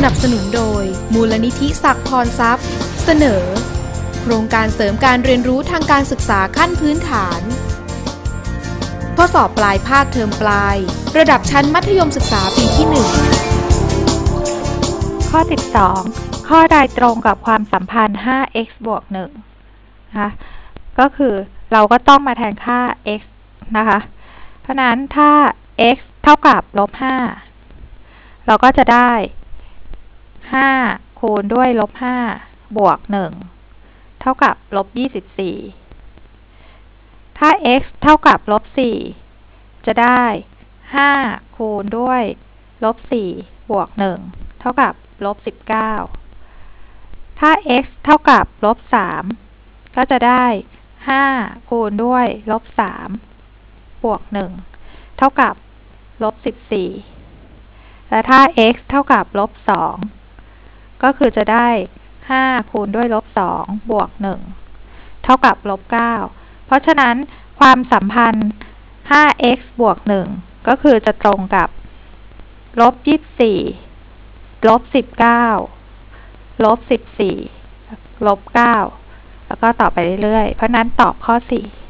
สนับสนุนโดย มูลนิธิศักดิ์พรทรัพย์ เสนอ โครงการเสริมการเรียนรู้ทางการศึกษาขั้นพื้นฐาน ข้อสอบปลายภาคเทอมปลาย ระดับชั้นมัธยมศึกษาปีที่ 1 ข้อ 12 ข้อใดตรงกับความสัมพันธ์ 5x บวก1นะคะก็คือเราก็ต้องมาแทนค่า x นะคะ เพราะนั้นถ้า x เท่ากับลบ5เราก็จะได้ คูณด้วยลบ5บวก1เท่ากับลบ24ถ้า x เท่ากับลบ4จะได้5คูณด้วยลบ4บวก1เท่ากับลบ19ถ้า x เท่ากับลบ3ก็จะได้5คูณด้วยลบ3บวก1เท่ากับลบ14และถ้า x เท่ากับลบ2 ก็คือจะได้ 5 คูณด้วยลบ 2 บวก 1 เท่ากับลบ 9 เพราะฉะนั้นความสัมพันธ์ 5x บวก 1 ก็คือจะตรงกับลบ 24 ลบ 19 ลบ 14 ลบ 9 แล้วก็ต่อไปเรื่อยๆ เพราะนั้นตอบข้อ 4